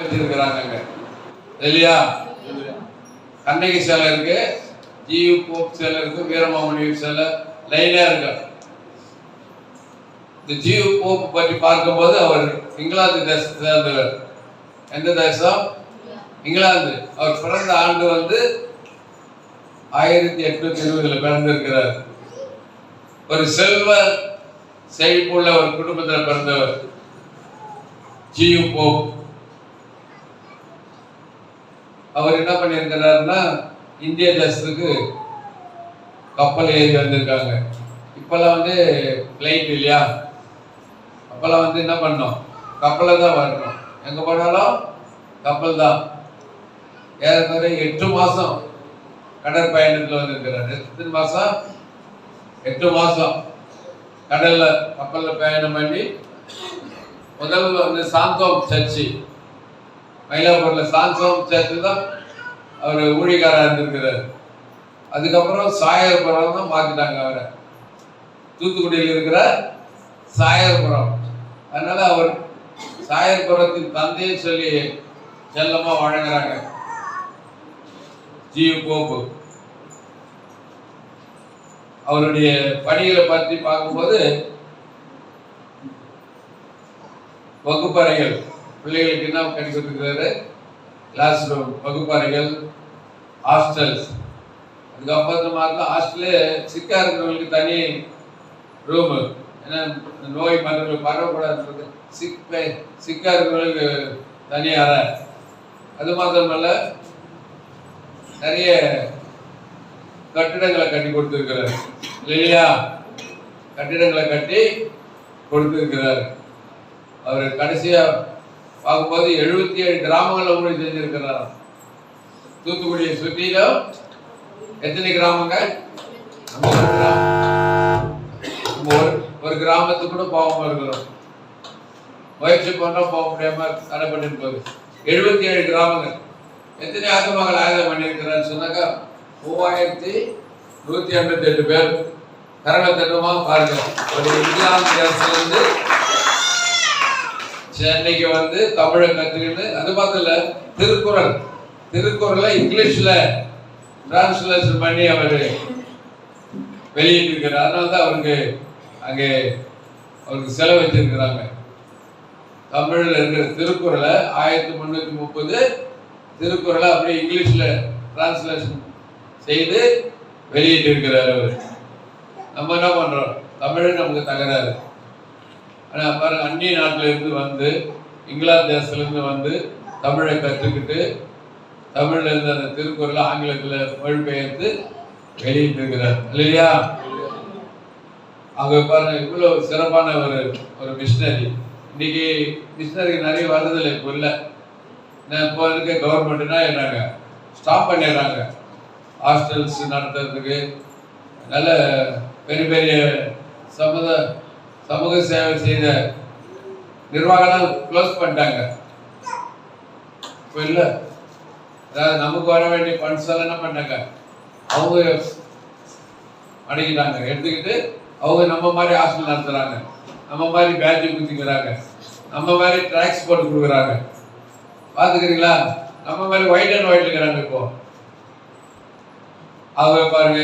வச்சிருக்கிறாங்க இல்லையா? கண்ணகி சிலை இருக்கு ஜியு போப் சிலை இருக்கு வீரமாமணி சிலை லைனா இருக்கு. இந்த ஜியு போப் பற்றி பார்க்கும்போது அவர் இங்கிலாந்து தேசத்தை சேர்ந்தவர். எந்த தேசம்? இங்கிலாந்து. அவர் பிறந்த ஆண்டு வந்து ஆயிரத்தி எட்நூத்தி இருபதுல பிறந்திருக்கிறார். ஒரு செல்வ செழிப்புள்ள ஒரு குடும்பத்தில் பிறந்தவர் ஜியு போப். அவர் என்ன பண்ணியிருக்கிறாருன்னா இந்திய தேசத்துக்கு கப்பல் ஏறி வந்திருக்காங்க. இப்பெல்லாம் வந்து ஃப்ளைட் இல்லையா? அப்பெல்லாம் வந்து என்ன பண்ணோம்? கப்பலில் தான் வரணும். எங்கே போனாலும் கப்பல் தான். ஏறக்குறைய எட்டு மாதம் கடற்பயணத்தில் வந்திருக்கிறார். எத்தனை மாதம் எட்டு மாதம் கடலில் கப்பலில் பயணம் பண்ணி முதல்ல வந்து சாந்தோம் சர்ச்சு. மயிலாப்பூர்ல சாந்தோம் சேர்த்து தான் அவர் ஊழியக்காரா இருந்திருக்கிறார். அதுக்கப்புறம் சாயர்புரம் தான் மாத்திட்டாங்க அவரை. தூத்துக்குடியில் இருக்கிற சாயர்புரம் அதனால அவர் சாயர்புரத்தின் தந்தையை சொல்லி செல்லமா வழங்குறாங்க. ஜியு கோப்பு அவருடைய பணிகளை பற்றி பார்க்கும்போது வகுப்பறைகள். பிள்ளைகளுக்கு என்ன கிடைச்சிருக்கிறாரு கொடுத்துருக்காரு கிளாஸ் ரூம் வகுப்பறைகள் ஹாஸ்டல்ஸ் அதுக்கப்புறமா ஹாஸ்டலு சிக்கா இருக்கிறவங்களுக்கு தனி ரூமு ஏன்னா நோய் மருந்துகள் பரவக்கூடாது சிக் சிக்கா இருக்கிறவங்களுக்கு தனி அறை. அது மாத்திரமல்ல நிறைய கட்டிடங்களை கட்டி கொடுத்துருக்கிறார். இல்லையா? கட்டிடங்களை கட்டி கொடுத்துருக்கிறார். அவர் கடைசியாக பார்க்கும்போது எழுபத்தி ஏழு கிராமங்களில் ஊழல் செஞ்சிருக்கிறார் தூத்துக்குடியை சுற்றிலும் எத்தனை கிராமங்க ஒரு ஒரு கிராமத்துக்கு கூட போகாம இருக்கிறோம். முயற்சி பண்ணோம் போக முடியாம தடை பண்ணிட்டு போகுது. எழுபத்தி ஏழு கிராமங்கள். எத்தனை ஆத்மாக்கள் ஆயுதம் பண்ணியிருக்கிறான்னு சொன்னாக்கா மூவாயிரத்தி நூற்றி ஐம்பத்தி எட்டு பேர். கரங்களை தட்டுமா பாருங்கள் ஒரு இந்தியா தேசத்திலிருந்து சென்னைக்கு வந்து தமிழை கற்றுக்கிட்டு அது பார்த்துல திருக்குறள். திருக்குறளை இங்கிலீஷில் டிரான்ஸ்லேஷன் பண்ணி அவர் வெளியிட்டிருக்கிறார் அதனால தான் அவருக்கு அங்கே அவருக்கு செலவு வச்சிருக்கிறாங்க. தமிழில் இருக்கிற திருக்குறளை ஆயிரத்தி முந்நூற்றி முப்பது திருக்குறளை அப்படியே இங்கிலீஷில் டிரான்ஸ்லேஷன் செய்து வெளியிட்டு இருக்கிறார் அவர். நம்ம என்ன பண்ணுறோம் தமிழ் நமக்கு தகராறு. ஆனா பாருங்க அந்நிய நாட்டிலிருந்து வந்து இங்கிலாந்து தேசத்துலேருந்து வந்து தமிழை கற்றுக்கிட்டு தமிழ்ல இருந்து அந்த திருக்குறளை ஆங்கிலத்தில் மொழிபெயர்த்து வெளியிட்டு இருக்கிறார் இல்லையா? அங்கே பாருங்க இவ்வளோ சிறப்பான ஒரு ஒரு மிஷினரி இன்னைக்கு மிஷினரி நிறைய வருதில்லை இப்போ இல்லை நான் இப்போ இருக்க கவர்மெண்ட்னா என்னங்க ஸ்டாப் பண்ணிடுறாங்க. ஹாஸ்டல்ஸ் நடத்துறதுக்கு. நல்ல பெரிய பெரிய சமுதாய சமூக சேவை செய்த நிர்வாகம் க்ளோஸ் பண்ணிட்டாங்க. இப்போ இல்லை. அதாவது நமக்கு வர வேண்டிய ஃபண்ட்ஸ் எல்லாம் என்ன பண்ணாங்க அவங்க அடக்கிட்டாங்க. எடுத்துக்கிட்டு அவங்க நம்ம மாதிரி ஹாஸ்பிட்டல் நடத்துறாங்க. நம்ம மாதிரி பேட்ச் குத்திக்கிறாங்க. நம்ம மாதிரி ட்ராக்ஸ் போட்டு கொடுக்குறாங்க. பார்த்துக்கிறீங்களா? நம்ம மாதிரி ஒயிட் அண்ட் ஒயிட் இருக்கிறாங்க இப்போ. அவங்க பாருங்க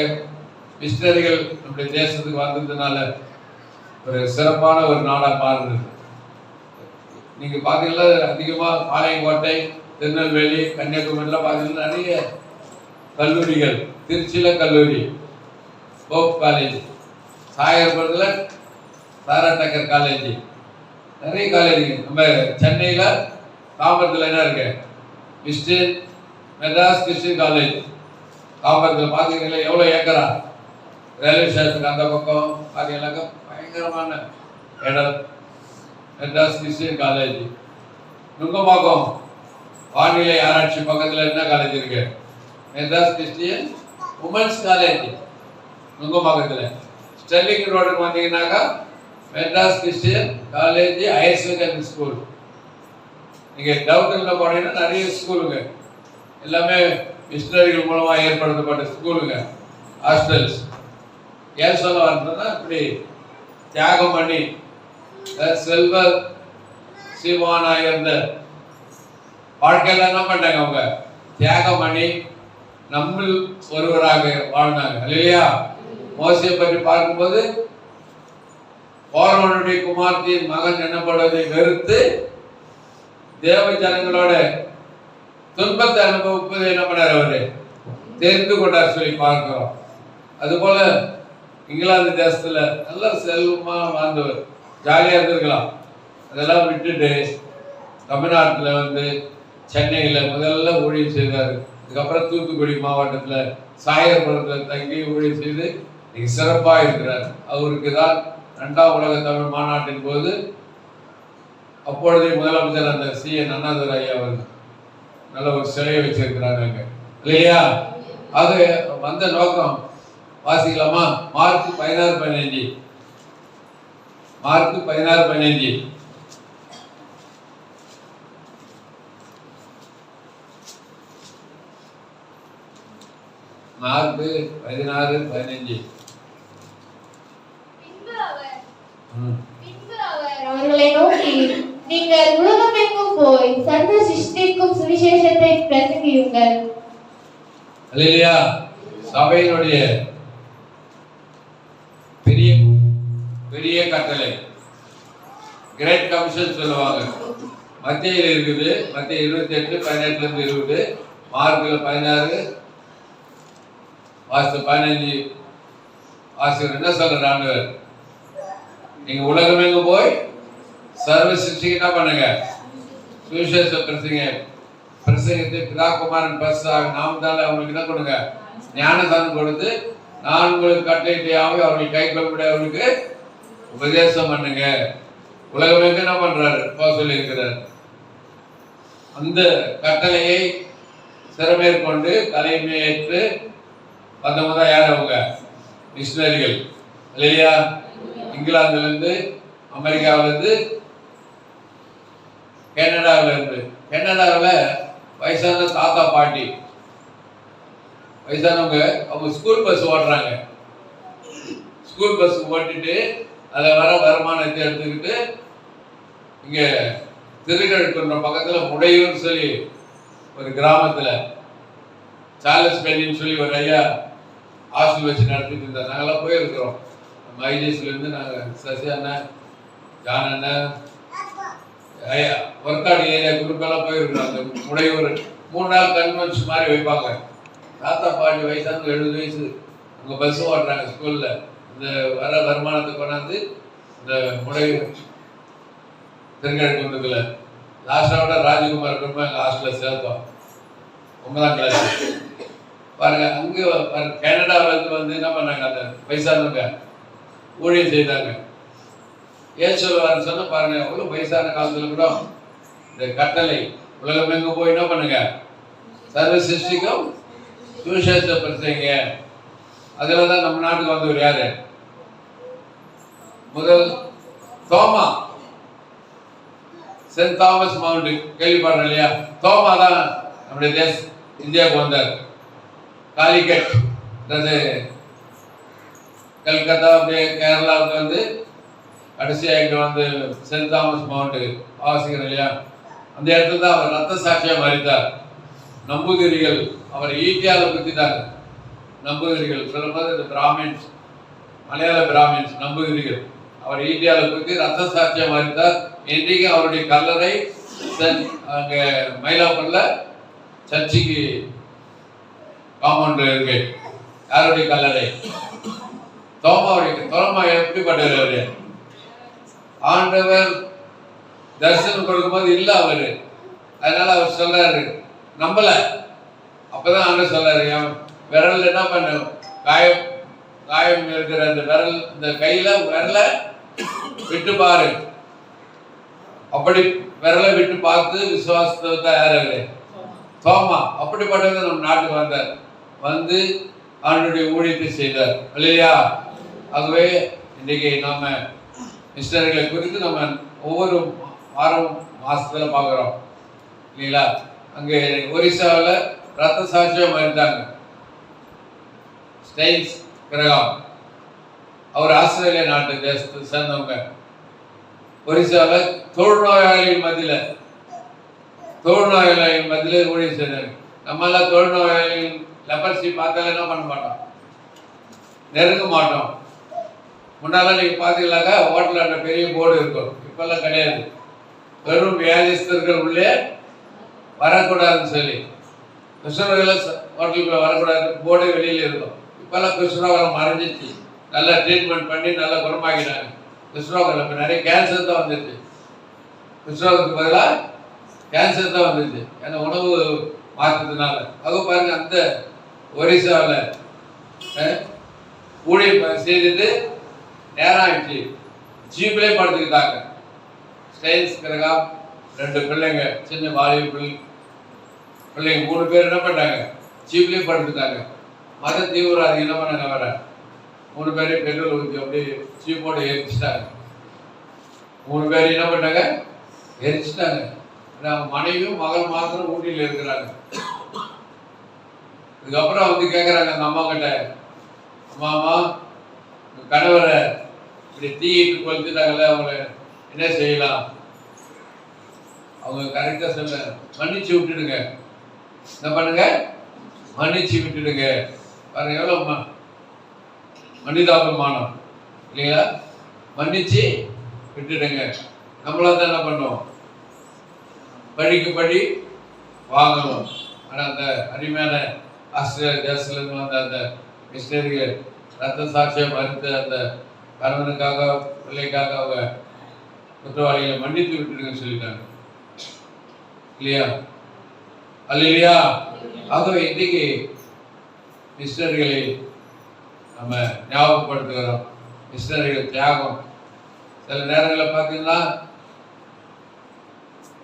மிஷினரிகள் நம்முடைய தேசத்துக்கு வந்ததுனால ஒரு சிறப்பான ஒரு நாடாக மாறுது. நீங்க பாத்தீங்கன்னா அதிகமா பாளையங்கோட்டை திருநெல்வேலி கன்னியாகுமரியில் பார்த்தீங்கன்னா நிறைய கல்லூரிகள் திருச்சியில் கல்லூரி போப் காலேஜ் சாயர்புரத்துல தாரா டக்கர் காலேஜ் நிறைய காலேஜ் நம்ம சென்னையில் தாம்பரத்தில் என்ன இருக்கு? கிறிஸ்டின் மெட்ராஸ் கிறிஸ்டின் காலேஜ் தாம்பரத்தில் பார்த்தீங்கன்னா எவ்வளோ ஏக்கரா? ரயில்வே ஸ்டேஷனுக்கு அந்த பக்கம் பார்த்தீங்கன்னாக்கா பயங்கரமான இடம். மெட்ராஸ் கிறிஸ்டியன் காலேஜ் நுங்கம்பாக்கம் வானிலை ஆராய்ச்சி பக்கத்தில் என்ன காலேஜ் இருக்கு? மெட்ராஸ் கிறிஸ்டியன் உமன்ஸ் காலேஜ் நுங்கம்பாக்கத்தில். ஸ்டெர்லிங் ரோடுக்கு வந்தீங்கன்னாக்கா Madras Christian college higher secondary school நீங்கள் டவுட்டில் போனீங்கன்னா நிறைய ஸ்கூலுங்க எல்லாமே மிஷினரிகள் மூலமாக ஏற்படுத்தப்பட்ட ஸ்கூலுங்க ஹாஸ்டல்ஸ் ஏன் சொல்ல வரணும்னா இப்படி தியாகம் பண்ணி செல்வ சீமானா இருந்த வாழ்க்கையில என்ன பண்ணாங்க அவங்க? தியாகம் பண்ணி நம்மில் ஒருவராக வாழ்ந்தாங்க. இல்லையா மோசியை பற்றி பார்க்கும்போது போரவனுடைய குமார்த்தியின் மகன் என்னப்படுவதை வெறுத்து தேவ ஜனங்களோட துன்பத்தை அனுபவிப்பதை என்ன பண்ணார் அவரு? தெரிந்து கொண்டார் சொல்லி பார்க்கிறோம். அதுபோல இங்கிலாந்து தேசத்துல நல்ல செல்வமா வாழ்ந்தவர் ஜாலியா இருந்திருக்கலாம். அதெல்லாம் விட்டுட்டு தமிழ்நாட்டுல வந்து சென்னையில முதல்ல ஊழியம் செய்தார். அதுக்கப்புறம் தூத்துக்குடி மாவட்டத்துல சாயர்புரத்துல தங்கி ஊழியம் செய்து இன்னைக்கு சிறப்பா இருக்கிறார். அவருக்கு தான் இரண்டாம் உலக தமிழ் மாநாட்டின் போது அப்பொழுதே முதலமைச்சர் அந்த சி. என். அண்ணாதுரை ஐயா அவர் நல்ல ஒரு சிலையை வச்சிருக்கிறாங்க இல்லையா? அது வந்த நோக்கம். வாசிக்கலாமா? மார்ச் பதினாறு பதினஞ்சு மார்ச் பதினாறு பதினஞ்சு மார்க் பதினாறு பதினஞ்சு அவர்களை நோக்கி நீங்கள் உலகமெங்கும் போய் சர்வ சிருஷ்டிக்கும் சுவிசேஷத்தை பிரசங்கியுங்கள். சபையினுடைய பெரிய கட்டளை. கிரேட் கமிஷன் சொல்லுவாங்க. மத்தியில் இருக்குது. மத்திய இருபத்தி எட்டு பதினெட்டுலேருந்து இருபது. மார்க்கில் பதினாறு. வாசு பதினஞ்சு. ஆசிரியர் என்ன சொல்ற ஆண்டவர் நீங்கள் உலகமெங்க போய் சர்வ சிருஷ்டிக்கு என்ன பண்ணுங்க? சுவிசேஷ பிரசங்க பிரசங்கத்தை பிதா குமாரன் பரிசாக நாம் அவங்களுக்கு என்ன கொடுங்க? ஞானதானம் கொடுத்து நான் உங்களுக்கு கட்டளையாகவே அவர்கள் கை கொள்ளப்பட அவர்களுக்கு உபதேசம் பண்ணுங்க. உலகமே என்ன பண்றாரு? போக சொல்லியிருக்கிறார். அந்த கட்டளையை சிறமேற்கொண்டு தலைமையேற்று வந்தவங்க தான் யார் அவங்க? மிஷினரிகள். இல்லையா? இங்கிலாந்துல இருந்து அமெரிக்காவில இருந்து இருந்து கனடாவில் வயசான தாத்தா பாட்டி. வயசானவங்க அவங்க ஸ்கூல் பஸ் ஓட்டுறாங்க. ஸ்கூல் பஸ் ஓட்டிட்டு அதில் வர வருமானத்தை எடுத்துக்கிட்டு இங்கே திருக்கழுக்குன்ற பக்கத்தில் முடையூர் சொல்லி ஒரு கிராமத்தில் சார்லஸ் பெண்ணின்னு சொல்லி ஒரு ஐயா ஹாஸ்டல் வச்சு நடத்திட்டு இருந்தார். நாங்களாம் போயிருக்கிறோம். நம்ம ஐடிஎஸ்லேருந்து நாங்கள் சசி அண்ணன் ஜான் அண்ணன் ஐயா ஒர்க்காடு ஏரியா குரூப்பெல்லாம் போயிருக்கிறோம். அந்த முடையூர் மூணு நாள் கன்வென்ஸ் மாதிரி வைப்பாங்க. தாத்தா பாட்டி வயசானது எழுபது வயசு. அங்கே பஸ் ஓட்டுறாங்க ஸ்கூலில் இந்த வர வருமானத்தை கொண்டாந்து இந்த முடையூர் திருக்கழுக்குன்றத்தில் விட ராஜகுமார் குடும்பம் எங்கள் ஹாஸ்டலில் சேர்த்தோம். ஒன்பதாம் கிளாஸ் பாருங்க அங்கே கனடாவிலேருந்து வந்து என்ன பண்ணாங்க அந்த வயசானவங்க ஊழியம் செய்தாங்க. ஏன் சொல்லுவாருன்னு சொன்னால் பாருங்க அவ்வளோ வயசான காலத்தில் கூட இந்த கட்டளை உலகம் எங்கே போய் என்ன பண்ணுங்க? சர்வ சிருஷ்டிக்கும் சுவிசேஷப்படுத்துறீங்க பிரச்சனைங்க தான் நம்ம நாட்டுக்கு வந்தவர் யாரு? முதல் தோமா. சென்ட் தாமஸ் மவுண்ட் கேள்விப்படுறோம் இல்லையா? தோமா தான் நம்முடைய தேச இந்தியாவுக்கு வந்தார். காலிக்கட் அதாவது கல்கத்தா அப்படியே கேரளாவுக்கு வந்து கடைசியாக இங்கே வந்து சென்ட் தாமஸ் மவுண்ட் ஆசிரியர் இல்லையா? அந்த இடத்துல தான் அவர் ரத்த சாட்சியாக மறித்தார் நம்பூதிரிகள் அவர் ஈட்டியால குத்திட்டாங்க நம்பூதிரிகள் சொல்லும்போது இந்த பிராமின்ஸ் மலையாள பிராமின்ஸ் நம்பூதிரிகள் அவர் இந்தியாவில் போயிட்டு ரத்த சாட்சியம் அறிந்தார் இன்றைக்கு அவருடைய கல்லறை சென்- அங்க மயிலாப்பூர்ல சர்ச்சுக்கு காம்பவுண்ட் இருக்கு. யாருடைய கல்லறை? தோமாவுடைய தோமா எப்படிப்பட்டவர் அவரு? ஆண்டவர் தரிசனம் கொடுக்கும்போது இல்லை அவரு. அதனால அவர் சொல்றாரு நம்பல. அப்பதான் ஆண்டவர் சொல்றாரு என் விரல் என்ன பண்ண காயம் காயம் இருக்கிற அந்த விரல் இந்த கையில விரல விட்டு பாரு. அப்படி விரலை விட்டு பார்த்து விசுவாசத்தை தான் தோமா அப்படிப்பட்டவங்க நம்ம நாட்டுக்கு வந்தார். வந்து அவனுடைய ஊழியத்தை செய்தார். இல்லையா ஆகவே இன்னைக்கு நம்ம மிஸ்டர்களை குறித்து நம்ம ஒவ்வொரு வாரம் மாசத்துல பார்க்குறோம். இல்லைங்களா? அங்கே ஒரிசாவில் ரத்த சாட்சியம் இருந்தாங்க ஸ்டைல்ஸ் கிரகாம். அவர் ஆஸ்திரேலியா நாட்டு தேசத்தை சேர்ந்தவங்க. ஒரிசாவில் தொழுநோயாளிகள் மத்தியில் தொழுநோயாளி மத்தியிலே ஊழியம் செய்தாங்க நம்ம எல்லாம் லெபர்சி பார்த்தால என்ன பண்ண மாட்டோம்? நெருங்க மாட்டோம். முன்னால நீங்க பாத்தீங்கன்னாக்கா ஹோட்டல் அந்த பெரிய போர்டு இருக்கும். இப்போல்லாம் கிடையாது. வெறும் வியாதிஸ்தர்கள் உள்ளே வரக்கூடாதுன்னு சொல்லி. கிருஷ்ணர்கள் ஹோட்டலுக்குள்ள வரக்கூடாது. போர்டே வெளியில இருக்கும். இப்போல்லாம் கிருஷ்ணவரம் மறைஞ்சிச்சு. நல்லா ட்ரீட்மெண்ட் பண்ணி நல்லா குணமாக்கினாங்க கிருஷ்ணவர்கள் இப்போ நிறைய கேன்சர் தான் வந்துருச்சு. கிருஷ்ணவருக்கு பதிலாக கேன்சர் தான் வந்துருச்சு. ஏன்னா உணவு மாற்றத்தினால. அது பாருங்க அந்த ஒரிசாவில் ஊழிய செய்துட்டு நேரம் ஆயிடுச்சு ஜீப்லேயே படுத்துக்கிட்டாங்க. ஸ்டைல்ஸ் கிரகா ரெண்டு பிள்ளைங்க சின்ன வாலிப பிள்ளை பிள்ளைங்க மூணு பேர் என்ன பண்ணாங்க ஜீப்லேயே படுத்துட்டாங்க மத தீவிரவாதி என்ன பண்ணாங்க? வர மூணு பேரையும் பெட்ரோல் ஊற்றி அப்படியே ஜீப்போட எரிச்சிட்டாங்க. மூணு பேர் என்ன பண்ணாங்க எரிச்சிட்டாங்க. ஆனா அவங்க மனைவியும் மகள் மாத்திரம் ஊட்டியில் இருக்கிறாங்க. இதுக்கப்புறம் வந்து கேட்குறாங்க அந்த அம்மா கிட்ட அம்மா அம்மா கணவரை இப்படி தீயிட்டு கொளுத்துட்டாங்கல்ல அவங்கள என்ன செய்யலாம்? அவங்க கரெக்டாக சொல்ல மன்னிச்சு விட்டுடுங்க. என்ன பண்ணுங்க? மன்னிச்சு விட்டுடுங்க. பாருங்க எவ்வளோ மனிதாபிமானம். இல்லைங்களா மன்னிச்சு விட்டுடுங்க. நம்மளாம் தான் என்ன பண்ணுவோம் படிக்கு படி வாங்கணும். ஆனால் அந்த அருமையான ஆஸ்திரேலியா தேசத்துலேருந்து வந்த அந்த மிஷினரிகள் ரத்த சாட்சியம் மறுத்து அந்த கணவனுக்காக பிள்ளைக்காக அவங்க குற்றவாளிகளை மன்னித்து விட்டுடுங்கன்னு சொல்லிட்டாங்க. இல்லையா? அல்ல இல்லையா ஆகவே இன்னைக்கு மிஸ்டர்களை நம்ம ஞாபகப்படுத்துகிறோம். மிஷினரிகள் தியாகம். சில நேரங்களில் பார்த்தீங்கன்னா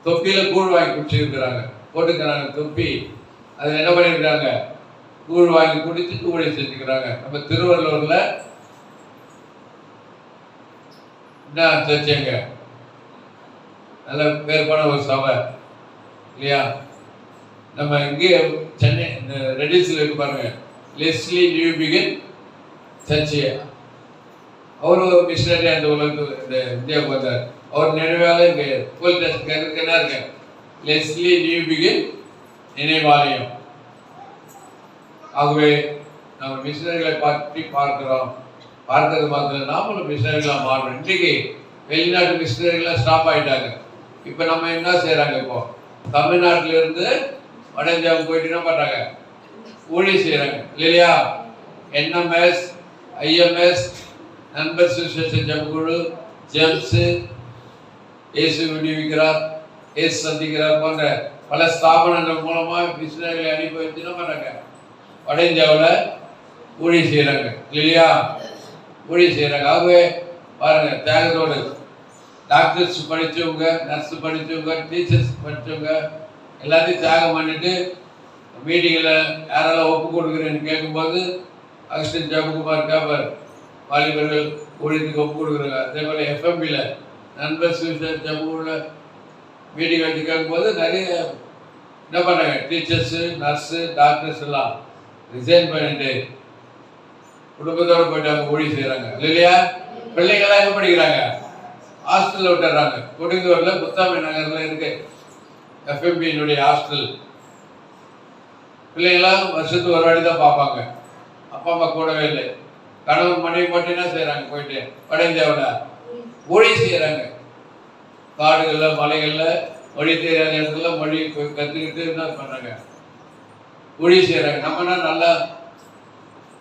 தொப்பியில கூழ் வாங்கி குடிச்சிருக்கிறாங்க. போட்டுக்கிறாங்க தொப்பி. அதில் என்ன பண்ணியிருக்காங்க கூழ் வாங்கி குடிச்சு கூழை செஞ்சுக்கிறாங்க. நம்ம திருவள்ளூர்ல என்ன சர்ச்சைங்க நல்ல பேர் போன ஒரு சபை. இல்லையா? நம்ம இங்கே சென்னை இந்த ரெடிஸில் இருக்கு பாருங்க. லெஸ்லி நியூ சர்ச்சையா? சர்ச்சை அவர் ஒரு மிஷினரி அந்த உலகத்து இந்த இந்தியாவுக்கு வந்தார். அவர் நினைவாக இங்கே போலீஸ் ஸ்டேஷன் என்ன லெஸ்லி நியூ பிகின் நினைவாலயம். ஆகவே நம்ம மிஷினரிகளை பற்றி பார்க்கிறோம். பார்க்கறது மாத்திரம் நாமளும் மிஷினரிகளாக மாறணும். இன்றைக்கு வெளிநாட்டு மிஷினரிகளாக ஸ்டாப் ஆயிட்டாங்க. இப்போ நம்ம என்ன செய்கிறாங்க இப்போ? தமிழ்நாட்டில இருந்து வட இந்தியாவுக்கு போயிட்டு என்ன பண்ணுறாங்க ஊழி செய்கிறாங்க இல்லையா? என்எம்எஸ் ஐஎம்எஸ் நண்பர் சுசேஷன் ஜபக்குழு ஜெம்ஸு இயேசு விடுவிக்கிறார் இயேசு சந்திக்கிறார் போன்ற பல ஸ்தாபனங்கள் மூலமாக மிஷினர்களை அனுப்பி வச்சு என்ன பண்ணாங்க வட இந்தியாவில் ஊழியம் செய்கிறாங்க இல்லையா? ஊழியம் செய்கிறாங்க ஆகவே பாருங்க தியாகத்தோடு டாக்டர்ஸ் படித்தவங்க நர்ஸ் படித்தவங்க டீச்சர்ஸ் படித்தவங்க எல்லாத்தையும் தியாகம் பண்ணிட்டு மீட்டிங்கில் யாரெல்லாம் ஒப்பு கொடுக்குறேன்னு கேட்கும்போது அகஸ்டின் ஜெயக்குமார் கேபர் வாலிபர்கள் ஊழியத்துக்கு ஒப்பு கொடுக்குறாங்க அதே போல் எஃப்எம்பியில் நண்பர் சுவிசர் ஜம்முவில் மீட்டிங் வச்சு கேட்கும்போது நிறைய என்ன பண்ணாங்க? டீச்சர்ஸு நர்ஸு டாக்டர்ஸ் எல்லாம் ரிசைன் பண்ணிட்டு குடும்பத்தோடு போயிட்டு அவங்க ஊழியம் செய்கிறாங்க இல்லையா? பிள்ளைங்களாம் எங்கே படிக்கிறாங்க? ஹாஸ்டலில் விட்டுறாங்க. கொடுங்கூரில் முத்தாமி நகரில் இருக்கு. எஃப்எம்பியினுடைய ஹாஸ்டல் பிள்ளைங்களாம் வருஷத்துக்கு ஒரு வாட்டி தான் பார்ப்பாங்க. அப்பா அம்மா கூடவே இல்லை. கணவன் மனைவி மட்டும் என்ன செய்கிறாங்க போயிட்டு வட இந்தியாவில் மொழி செய்கிறாங்க காடுகளில் மலைகளில் மொழி தெரியாத இடத்துல மொழி போய் கற்றுக்கிட்டு என்ன பண்ணுறாங்க மொழி செய்கிறாங்க நம்மனா நல்லா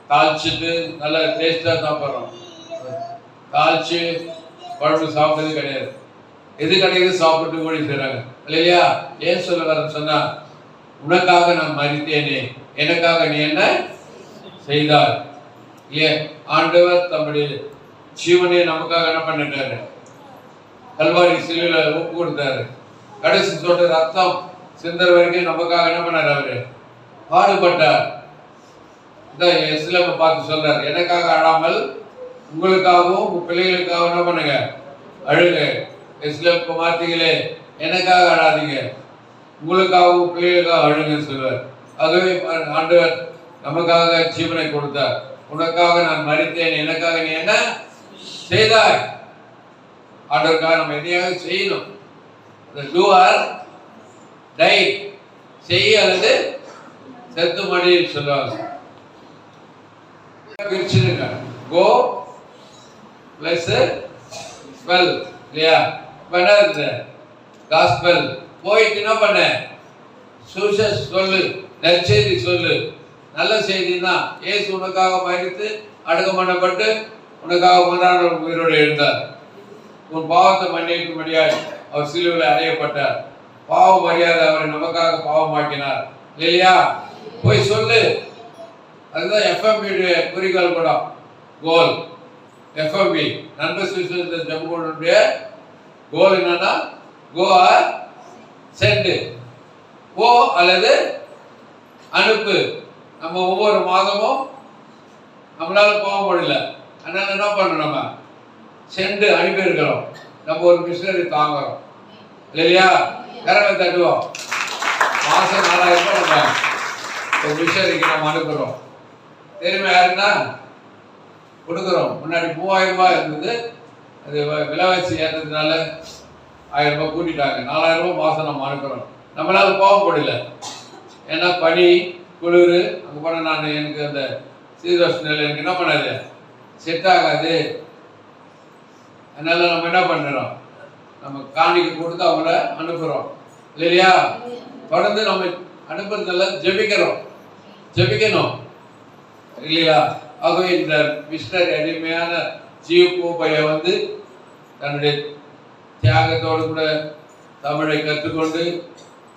காய்ச்சிட்டு நல்லா டேஸ்ட்டாக சாப்பிட்றோம். காய்ச்சி குழம்பு சாப்பிட்றது கிடையாது. எது கிடைக்குது? சாப்பிட்டு மொழி செய்கிறாங்க இல்லையா? ஏன் சொல்ல வரேன்னு சொன்னா உனக்காக நான் மறித்தேனே. எனக்காக நீ என்ன செய்தார். ஏன்? ஆண்டவர் தம்முடைய ஜீவனை நமக்காக என்ன பண்ணிட்டாரு? கல்வாரி சிலுவையில் ஒப்பு கொடுத்தாரு. கடைசி சொட்டு ரத்தம் சிந்தர் வரைக்கும் நமக்காக என்ன பண்ணாரு அவரு? பாடுபட்டார். இந்த இஸ்லாம பார்த்து சொல்றாரு. எனக்காக அழாமல் உங்களுக்காகவும் உங்க பிள்ளைகளுக்காகவும் என்ன பண்ணுங்க? அழுங்க. இஸ்லாமுக்கு மாத்தீங்களே எனக்காக அழாதீங்க. உங்களுக்காகவும் பிள்ளைகளுக்காக அழுங்கன்னு சொல்வார் ஆகவே ஆண்டவர் நமக்காக ஜீவனை கொடுத்தார். உனக்காக நான் மறித்தேன். எனக்காக நீ என்ன செய்தாய்? ஆண்டவருக்காக நம்ம எதையாக செய்யணும். டூ ஆர் டை செய் அல்லது செத்து மடி சொல்லுவாங்க கோ பிளஸ் ஸ்பெல் இல்லையா? இப்போ என்ன இருக்குது காஸ்பெல் போயிட்டு என்ன பண்ண? சூசஸ் சொல்லு. நற்செய்தி சொல்லு. நல்ல செய்தின்னா இயேசு உனக்காக பயணித்து அடக்கம் பண்ணப்பட்டு உனக்காக மன்றாட உயிரோடு எழுந்தார். உன் பாவத்தை மன்னிக்கும்படியாய் அவர் சிலுவையில் அறையப்பட்டார். பாவ மரியாதை அவரை நமக்காக பாவமாக்கினார். இல்லையா? போய் சொல்லு. அதுதான் எஃப்எம்பியுடைய குறிக்கோள் படம். கோல் எஃப்எம்பி நண்பர் சுவிசேஷ ஜம்புடைய கோல் என்னன்னா கோ சென்ட் போ அல்லது அனுப்பு. நம்ம ஒவ்வொரு மாதமும் நம்மளால போக முடியல. அதனால என்ன பண்றோம் நம்ம? செண்டு அனுப்பியிருக்கிறோம் நம்ம ஒரு மிஷினரி தாங்குறோம். இல்லையா? கரவை தட்டுவோம்? மாசம் நாலாயிரம் ரூபாய் நம்ம ஒரு மிஷினரிக்கு நம்ம அனுப்புறோம். தெரியுமா யாருன்னா? கொடுக்குறோம். முன்னாடி மூவாயிரம் ரூபாய் இருந்தது. அது விலைவாசி ஏற்றதுனால ஆயிரம் ரூபாய் கூட்டிட்டாங்க. நாலாயிரம் ரூபாய் மாதம் நம்ம அனுப்புகிறோம் நம்மளால போக முடியல. ஏன்னா பனி குளிர் அங்கே போனால் நான் எனக்கு அந்த சீதோஷ நிலை எனக்கு என்ன பண்ணாது? செட் ஆகாது. அதனால நம்ம என்ன பண்ணுறோம்? நம்ம காணிக்கு கொடுத்து அவங்கள அனுப்புகிறோம் இல்லையா? தொடர்ந்து நம்ம அனுப்புறதுல ஜெபிக்கிறோம். ஜெபிக்கணும். இல்லையா? ஆகவே இந்த மிஸ்டர் அடிமையான ஜீவ பூப்பைய வந்து தன்னுடைய தியாகத்தோடு கூட தமிழை கற்றுக்கொண்டு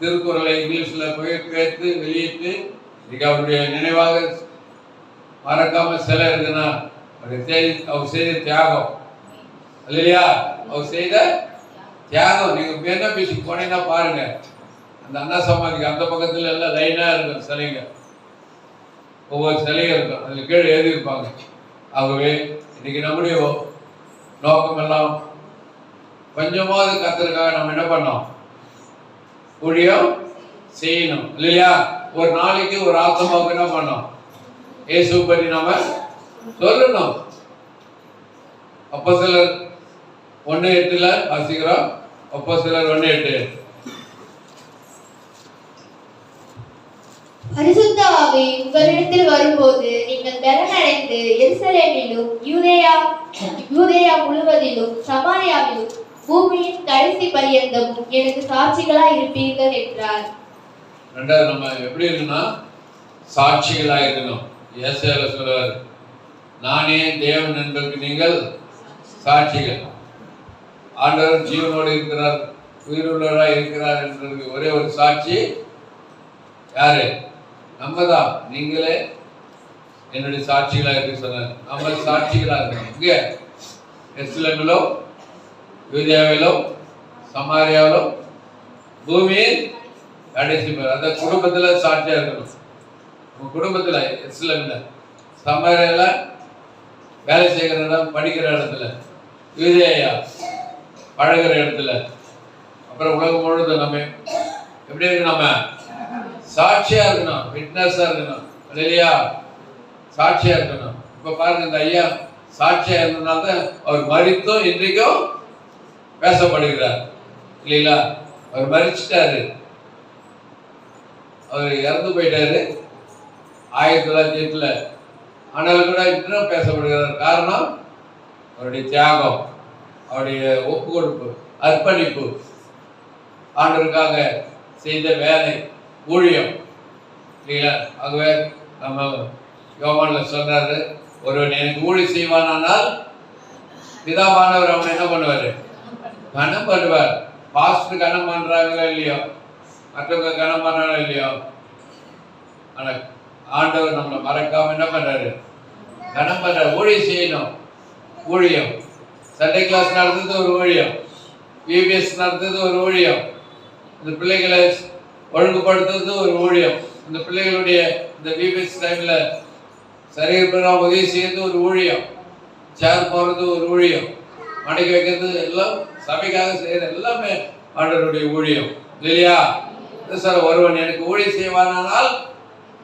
திருக்குறளை இங்கிலீஷில் மொழிபெயர்த்து வெளியிட்டு இன்னைக்கு அவருடைய நினைவாக மறக்காம சிலை இருக்குன்னா அவருடைய செய்தி அவர் செய்த தியாகம். இல்லையா அவர் செய்த தியாகம். நீங்க என்ன பேசி போனீங்கன்னா பாருங்க. அந்த அண்ணா சமாதிக்கு அந்த பக்கத்துல எல்லாம் லைனா இருக்கும் சிலைங்க. ஒவ்வொரு சிலையும் இருக்கும். அதுல கீழே எழுதியிருப்பாங்க. ஆகவே இன்னைக்கு நம்முடைய நோக்கம் எல்லாம் கொஞ்சமாவது கத்துறதுக்காக நம்ம என்ன பண்ணோம்? ஊழியம் செய்யணும். இல்லையா? ஒரு நாளைக்கு ஒரு ஆத்மாவுக்கு என்ன பண்ணோம்? இயேசு பற்றி நாம சொல்லணும். அப்போ சிலர் ஒன்று எட்டுல வாசிக்கிறோம். அப்போ சிலர் ஒன்று எட்டு. பரிசுத்தாவே உங்களிடத்தில் வரும்போது நீங்கள் பலனடைந்து எருசலேமிலும் யூதேயா யூதேயா முழுவதிலும் சமாரியாவிலும் பூமியின் கடைசி பரியந்தமும் எனக்கு சாட்சிகளாய் இருப்பீர்கள் என்றார். ரெண்டாவது நம்ம எப்படி இருக்குன்னா சாட்சிகளாக இருக்கணும். ஏசால சொல்றாரு நானே தேவன் என்பதற்கு நீங்கள் சாட்சிகள். ஆண்டவர் ஜீவனோடு இருக்கிறார் உயிருள்ளவராக இருக்கிறார் என்பதற்கு ஒரே ஒரு சாட்சி யாரு? நம்ம தான் நீங்களே என்னுடைய சாட்சிகளாக இருக்கு சொன்னார். நம்ம சாட்சிகளாக இருக்கணும். இங்கே எஸ்லமிலோ யூதியாவிலோ சமாரியாவிலோ பூமியின் கடைசி அந்த குடும்பத்துல சாட்சியா இருக்கணும். உங்க குடும்பத்துல இஸ்லாம்ல சமரியால வேலை செய்கிற இடம் படிக்கிற இடத்துல. யூதேயா பழகிற இடத்துல. அப்புறம் உலகம் முழுது நம்ம எப்படி இருக்கு நம்ம? சாட்சியா இருக்கணும். விட்னஸா இருக்கணும். இல்லையா சாட்சியா இருக்கணும். இப்ப பாருங்க இந்த ஐயா சாட்சியா இருந்ததுனால தான் அவர் மறித்தும் இன்றைக்கும் பேசப்படுகிறார். இல்லைங்களா? அவர் மறிச்சிட்டாரு. அவர் இறந்து போயிட்டாரு. ஆயிரத்தி தொள்ளாயிரத்தி எட்டில். ஆனால் கூட இன்னும் பேசப்படுகிறார் காரணம் அவருடைய தியாகம் அவருடைய ஒப்பு கொடுப்பு அர்ப்பணிப்பு ஆண்டவருக்காக செய்த வேலை ஊழியம். இல்லைங்களா? ஆகவே நம்ம யோகானில் சொல்கிறாரு ஒருவன் எனக்கு ஊழி செய்வானால் பிதாவானவர் அவனை என்ன பண்ணுவார்? கனம் பண்ணுவார். பாஸ்ட் கனம் பண்ணுறாங்களோ இல்லையோ? மற்றவங்க கனம் பண்றாங்களோ இல்லையோ? ஆனால் ஆண்டவர் நம்மளை மறக்காம என்ன பண்றாரு? கனம் பண்றாரு. ஊழியம் செய்யணும். ஊழியம். சண்டே கிளாஸ் நடந்தது ஒரு ஊழியம். பிபிஎஸ் நடந்தது ஒரு ஊழியம். இந்த பிள்ளைகளை ஒழுங்குபடுத்துறது ஒரு ஊழியம். இந்த பிள்ளைகளுடைய இந்த பிபிஎஸ் டைம்ல சரியா உதவி செய்யறது ஒரு ஊழியம். சேர் போறது ஒரு ஊழியம். மடக்கி வைக்கிறது எல்லாம் சபைக்காக செய்யறது எல்லாமே ஆண்டவருடைய ஊழியம். இல்லையா? ஒருவன் எனக்கு ஊழியம் செய்வானால்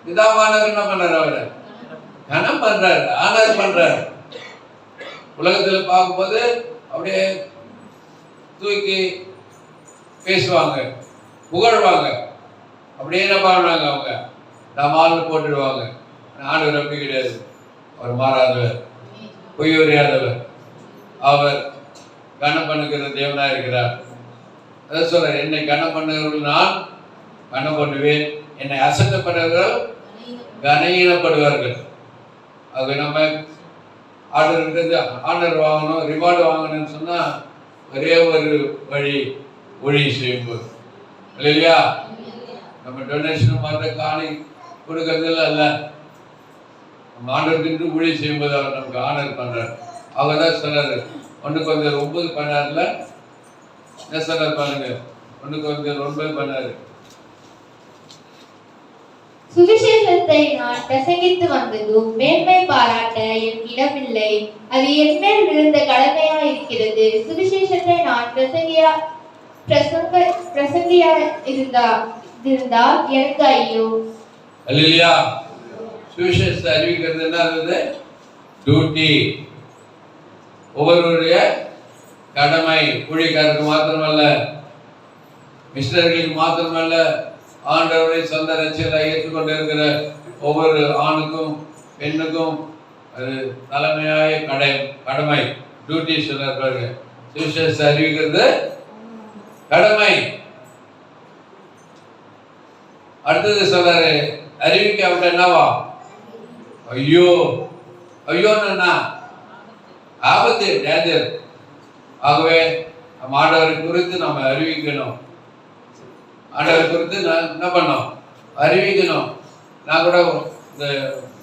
பிதாவானவர் என்ன பண்றாரு அவரு? கனம் பண்றாரு ஆனர் பண்றாரு. உலகத்துல பார்க்கும்போது அப்படியே தூக்கி பேசுவாங்க புகழ்வாங்க. அப்படியே என்ன பண்ணுவாங்க அவங்க? தமால்னு போட்டுடுவாங்க. ஆண்டவர் அப்படி கிடையாது. அவர் மாறாதவர் பொய் உரையாதவர் அவர் கனம் பண்ணுகிற தேவனாக இருக்கிறார் அதை சொல்ற என்னை கனம் பண்ணுகிறவர்கள் நான் கனம் பண்ணுவேன் என்னை அசட்டப்படுறவர்கள் கனஈனப்படுவார்கள் அது நம்ம ஆர்டர் ஆர்டர் வாங்கணும் ரிவார்டு வாங்கணும்னு சொன்னால் ஒரே ஒரு வழி ஒழி செய்யும்போது. இல்லையா? நம்ம டொனேஷன் மாதிரி காணி கொடுக்கறதுல அல்ல. நம்ம ஆண்டவருக்கு ஊழி செய்யும்போது அவர் நமக்கு ஆனர் பண்ணார் அவர் தான் சொன்னார் ஒன்று கொஞ்சம் ஒன்பது பண்ணார்ல என்ன சொன்னார் பாருங்க ஒன்று கொஞ்சம் ஒன்பது பண்ணார் சுவிசேஷத்தை நான் பிரசங்கித்து வந்ததும் மேன்மை பாராட்ட என் இடமில்லை. அது என் மேல் விழுந்த கடமையா இருக்கிறது சுவிசேஷத்தை நான் பிரசங்கியா பிரசங்க பிரசங்கியா இருந்தா இருந்தால் எனக்கு ஐயோ. அல்லையா சுவிசேஷத்தை அறிவிக்கிறது என்ன இருந்தது? டியூட்டி ஒவ்வொருவருடைய கடமை ஊழியக்காரருக்கு மாத்திரமல்ல மிஷினர்களுக்கு மாத்திரமல்ல ஆண்டவரை சொந்த ரட்சியராக ஏற்றுக்கொண்டிருக்கிற ஒவ்வொரு ஆணுக்கும் பெண்ணுக்கும் அது தலைமையாய கடை கடமை டியூட்டி சொல்றாரு சுவிசேஷ அறிவிக்கிறது கடமை. அடுத்தது சொல்றாரு அறிவிக்காவிட்ட என்னவா? ஐயோ ஐயோன்னு என்ன? ஆபத்து டேஞ்சர் ஆகவே மாணவர் குறித்து நம்ம அறிவிக்கணும். ஆண்டவர் குறித்து நான் என்ன பண்ணோம்? அறிவிக்கணும் நான் கூட இந்த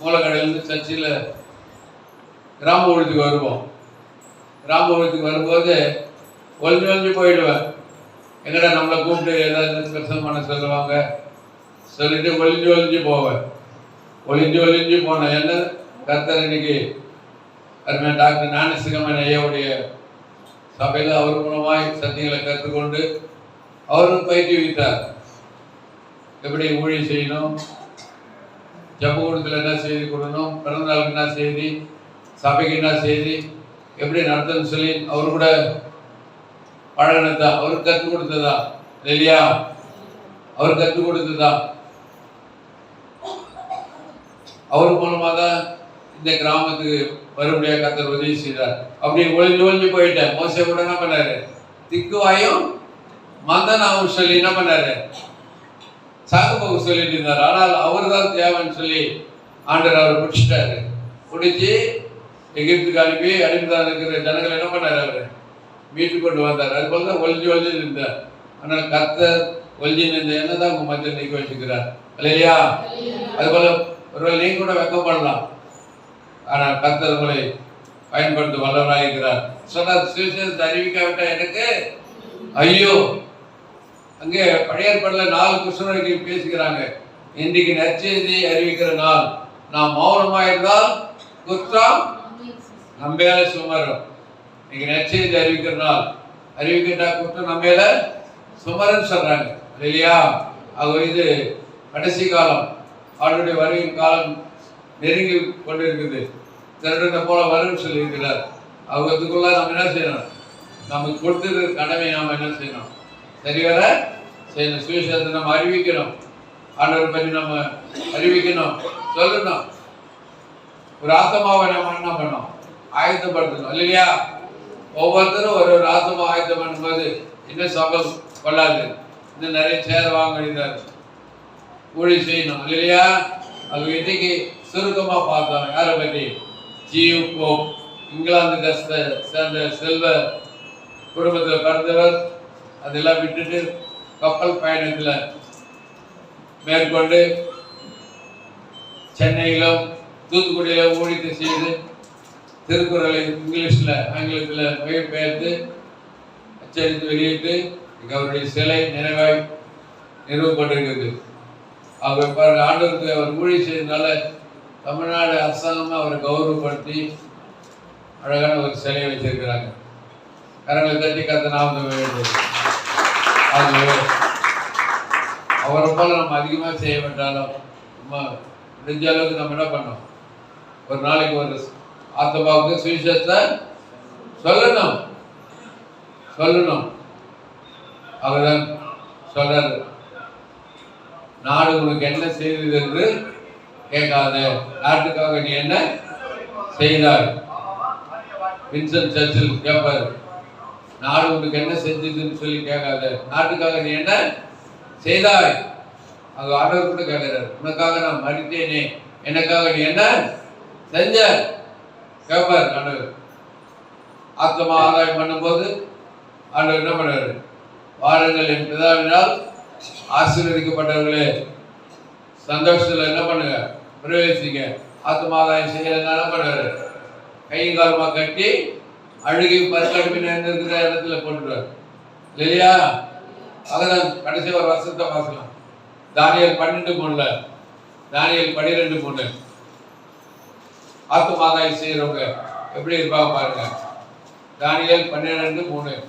மூலக்கடையிலேருந்து சர்ச்சில் கிராம ஊழத்துக்கு வருவோம். கிராம ஊழத்துக்கு வரும்போது ஒழிஞ்சு ஒளிஞ்சு போயிடுவேன். எங்கடா நம்மளை கூப்பிட்டு ஏதாவது ஸ்பெஷல் பண்ண சொல்லுவாங்க? சொல்லிட்டு ஒளிஞ்சு ஒழிஞ்சு போவேன். ஒழிஞ்சு ஒழிஞ்சு போனேன். என்ன? கர்த்தர் இன்னைக்கு அருமையான டாக்டர் ஞானசிகமன் ஐயாவுடைய சபையில் அவர் மூலமாய் சத்தியங்களை கற்றுக்கொண்டு அவரும் பயிற்றுவித்தார் எப்படி ஊழியம் செய்யணும்? ஜப்பகூடத்தில் என்ன செய்தி கொடுக்கணும்? பிறந்தநாளுக்கு என்ன செய்தி? சபைக்கு என்ன செய்தி? எப்படி நடத்தணும்னு சொல்லி அவர் கூட பழகினதா? அவர் கற்றுக் கொடுத்ததா? இல்லையா? அவர் கற்றுக் கொடுத்ததா? அவர் மூலமாக தான் இந்த கிராமத்துக்கு மறுபடியாக கத்தர் உதவி செய்தார். அப்படி ஒளிஞ்சு ஒழிஞ்சு போயிட்டேன் மோசை கூட என்ன பண்ணாரு. திக்குவாயும் மந்தனாவும் சொல்லி என்ன பண்ணாரு? சாகுபாவு சொல்லிட்டு இருந்தார். ஆனால் அவர் தான் தேவைன்னு சொல்லி ஆண்டவர் அவர் பிடிச்சிட்டாரு. பிடிச்சி எகிப்துக்கு அனுப்பி அடிமைதான் இருக்கிற ஜனங்கள் என்ன பண்ணாரு அவரு? மீட்டு கொண்டு வந்தார். அது போல தான் ஒளிஞ்சு ஒளிஞ்சு இருந்தார். ஆனால் கர்த்தர் ஒளிஞ்சு நின்ற என்னதான் உங்க மத்தியில் நிற்க வச்சுக்கிறார். இல்லையா அது போல ஒருவேளை நீங்க கூட வெக்கப்படலாம் ஆனால் கர்த்தர் உங்களை பயன்படுத்த வல்லவராக இருக்கிறார் சொன்னார் சுவிசேஷத்தை அறிவிக்காவிட்ட எனக்கு ஐயோ அங்கே பழைய ஏற்பாடுல நாலு கிருஷ்ணர்கள் பேசுகிறாங்க. இன்றைக்கு நற்செய்தி அறிவிக்கிற நாள். நாம் மௌனமா இருந்தால் குற்றம் நம்பேல சுமரும். இன்னைக்கு நற்செய்தி அறிவிக்கிற நாள். அறிவிக்கின்ற குற்றம் நம்பேல சுமரன் சொல்றாங்க. இல்லையா? ஆக இது கடைசி காலம். அவருடைய வருகின் காலம் நெருங்கி கொண்டிருக்குது. திருடனை போல வரும்னு சொல்லியிருக்கிறார். அவங்களுக்குள்ள நம்ம என்ன செய்யணும்? நமக்கு கொடுத்துருக்கிற கடமை நாம் என்ன செய்யணும்? சரிவர செய்யணும் சுவிசேஷத்தை நம்ம அறிவிக்கணும். ஆண்டவர் பற்றி நம்ம அறிவிக்கணும். சொல்லணும். ஒரு ஆத்மாவை நம்ம என்ன பண்ணோம் ஆயத்தப்படுத்தணும். இல்லையா? ஒவ்வொருத்தரும் ஒரு ஒரு ஆத்மா ஆயத்தம் பண்ணும்போது இன்னும் சபம் கொள்ளாது. இன்னும் நிறைய சேர் வாங்க வேண்டியதாக ஊழி செய்யணும். இல்லையா? அது இன்னைக்கு சுருக்கமா பார்த்தோம். யாரை பற்றி? G U Pope. இங்கிலாந்து கஷ்ட சேர்ந்த செல்வ குடும்பத்தில் பிறந்தவர். அதெல்லாம் விட்டுட்டு கப்பல் பயணத்தில் மேற்கொண்டு சென்னையிலும் தூத்துக்குடியிலும் ஊழித்து செய்து திருக்குறளை இங்கிலீஷில் ஆங்கிலத்தில் மொழிபெயர்த்து அச்சடித்து வெளியிட்டு இங்கே அவருடைய சிலை நினைவாய் நிறுவப்பட்டிருக்கிறது. அவர் பல ஆண்டுக்கு அவர் ஊழி செய்ததுனால தமிழ்நாடு அரசாங்கமாக அவரை கௌரவப்படுத்தி அழகான ஒரு சிலையை வச்சிருக்கிறாங்க. கரங்களை தட்டி கத்த நாம வேண்டும் அது அவரை போல நம்ம அதிகமாக செய்ய வேண்டாலும் நம்ம முடிஞ்ச அளவுக்கு நம்ம என்ன பண்ணோம்? ஒரு நாளைக்கு ஒரு ஆத்மாவுக்கு சுவிசேஷத்தை சொல்லணும். சொல்லணும். அவர்தான் சொல்றாரு. நாடு உனக்கு என்ன செய்தது என்று கேட்காத. நாட்டுக்காக நீ என்ன செய்தார் வின்சன் சர்ச்சில் கேட்பாரு. நாடு உனக்கு என்ன செஞ்சதுன்னு சொல்லி கேட்காத. நாட்டுக்காக நீ என்ன செய்தாய்? அது ஆண்டவர் கூட கேட்கிறார். உனக்காக நான் மறித்தேனே. எனக்காக நீ என்ன செஞ்ச? கேட்பார் ஆண்டவர் ஆத்மா ஆதாயம் பண்ணும்போது ஆண்டவர் என்ன பண்ணாரு வாருங்கள் என் பிதாவினால் ஆசீர்வதிக்கப்பட்டவர்களே சந்தோஷத்தில் என்ன பண்ணுங்க? பிரவேசிங்க. ஆத்மாதாயம் செய்யறதுனால என்ன பண்ணுவார்? கையும் காலமாக கட்டி அழுகி இருக்கிற இடத்துல போட்டுருவார் இல்லையா? அதான் கடைசி ஒரு வருஷத்தை வாசலாம் தானியல் பன்னெண்டு மூணுல தானியல் பன்னிரெண்டு மூணு ஆத்துமாதாய் செய்யறவங்க எப்படி இருப்பாங்க பாருங்க. தானியல் பன்னிரெண்டு மூணு.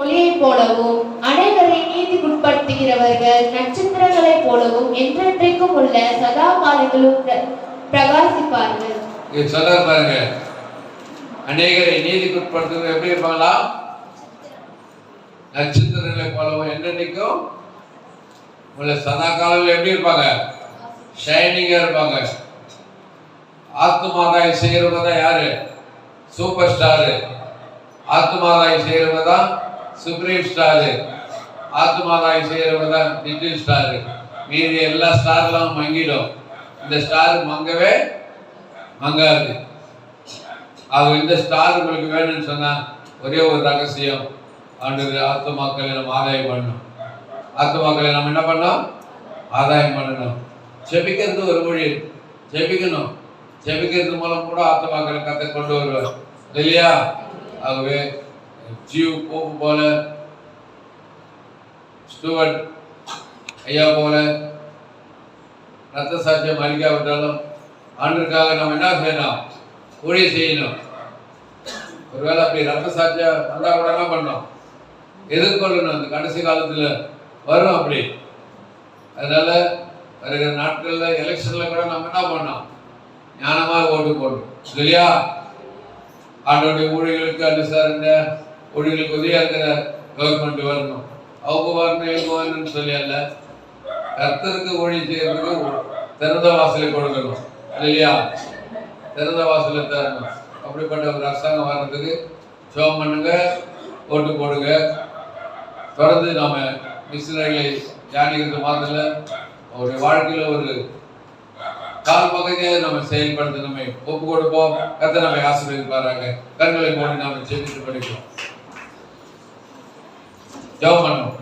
ஒளியைப் போலவும் அனைவரை நீதிக்குட்படுத்துகிறவர்கள் நட்சத்திரங்களைப் போலவும் என்றென்றைக்கும் உள்ள சதா காலங்களும் பிர- பிரகாசிப்பார்கள். சொல்றாரு பாருங்க. அநேகரை நீதிக்குட்படுத்துவது எப்படி இருப்பாங்களா? நட்சத்திரங்களை போலவும் என்னன்னைக்கும் உள்ள சதா காலங்கள் எப்படி இருப்பாங்க? ஷைனிங்கா இருப்பாங்க. ஆத்மாதாய் செய்கிறவங்க தான் யாரு? சூப்பர் ஸ்டாரு ஆத்துமாதாய் செய்கிறவங்க தான் சுப்ரீம் ஸ்டாரு ஆத்துமாதாய் செய்கிறவங்க தான் டிஜிட்டல் ஸ்டாரு மீதி எல்லா ஸ்டார்லாம் மங்கிடும். இந்த ஸ்டார் மங்கவே மங்காது. ஆக இந்த ஸ்டார் உங்களுக்கு வேணும்னு சொன்னா ஒரே ஒரு ரகசியம். ஆண்டு ஆத்மாக்களை நம்ம ஆதாயம் பண்ணணும். ஆத்மாக்களை நம்ம என்ன பண்ணோம் ஆதாயம் பண்ணணும். ஜெபிக்கிறது ஒரு மொழி ஜெபிக்கணும். செபிக்கிறது மூலம் கூட ஆத்மாக்களை கத்தை கொண்டு வருவார். இல்லையா? ஆகவே ஜீவ் போப்பு போல ஸ்டூவர்ட் ஐயா போல ரத்த சாட்சியம் அளிக்காவிட்டாலும் ஆண்டுக்காக நம்ம என்ன செய்யணும் ஊழிய செய்யணும். ஒருவேளை அப்படி ரத்த சாட்சியம் வந்தா கூட என்ன பண்ணோம் எதிர்கொள்ளணும். அந்த கடைசி காலத்துல வரும் அப்படி. அதனால வருகிற நாட்கள்ல எலெக்ஷன்ல கூட நம்ம என்ன பண்ணோம் ஞானமா ஓட்டு போடணும். இல்லையா? ஆண்டோடைய ஊழியர்களுக்கு அனுசரண ஊழியர்களுக்கு உதவியா இருக்கிற கவர்மெண்ட் வரணும். அவங்க வரணும் இவங்க வரணும்னு சொல்லி அல்ல. கர்த்தருக்கு ஊழியம் செய்யறதுக்கு திறந்த வாசலை கொடுக்கணும். இல்லையா? திறந்த வாசலில் தான் தரணும் அப்படிப்பட்ட ஒரு அரசாங்கம் வர்றதுக்கு ஜோம் பண்ணுங்க ஓட்டு போடுங்க. தொடர்ந்து நாம் மிஷினரிகளை தியானிக்கிறது மாத்திர அவருடைய வாழ்க்கையில் ஒரு கால் பகுதியை நம்ம செயல்படுத்த நம்ம ஒப்பு கொடுப்போம். கத்த நம்மை ஆசீர்வதிப்பாராங்க கண்களை மூடி நாம ஜெபித்து படிப்போம். ஜோம் பண்ணுவோம்.